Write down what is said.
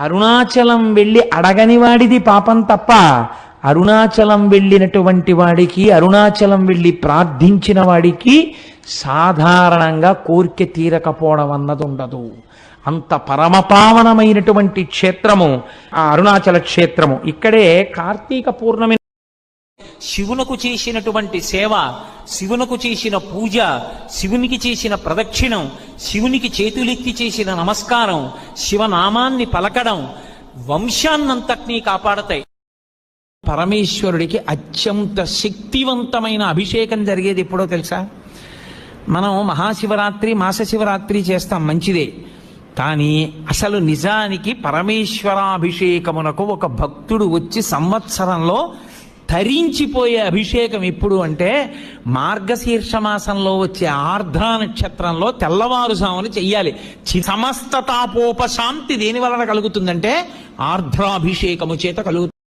అరుణాచలం వెళ్ళి అడగని వాడిది పాపం తప్ప అరుణాచలం వెళ్ళినటువంటి వాడికి అరుణాచలం వెళ్ళి ప్రార్థించిన వాడికి సాధారణంగా కోరిక తీరకపోవడం అన్నది ఉండదు అంత పరమపావనమైనటువంటి క్షేత్రము ఆ అరుణాచల క్షేత్రము. ఇక్కడే కార్తీక పూర్ణమి శివునకు చేసినటువంటి సేవ శివునకు చేసిన పూజ శివునికి చేసిన ప్రదక్షిణం శివునికి చేతులెత్తి చేసిన నమస్కారం శివనామాన్ని పలకడం వంశాన్నంతటినీ కాపాడతాయి. పరమేశ్వరుడికి అత్యంత శక్తివంతమైన అభిషేకం జరిగేది ఎప్పుడో తెలుసా? మనం మహాశివరాత్రి మాస శివరాత్రి చేస్తాం మంచిదే. కానీ అసలు నిజానికి పరమేశ్వరాభిషేకమునకు ఒక భక్తుడు వచ్చి సంవత్సరంలో తరించిపోయే అభిషేకం ఎప్పుడు అంటే మార్గశీర్ష మాసంలో వచ్చే ఆర్ద్ర నక్షత్రంలో తెల్లవారుజామున చెయ్యాలి. చి- సమస్త తాపోపశాంతి దేని వలన కలుగుతుందంటే ఆర్ధ్రాభిషేకము చేత కలుగుతుంది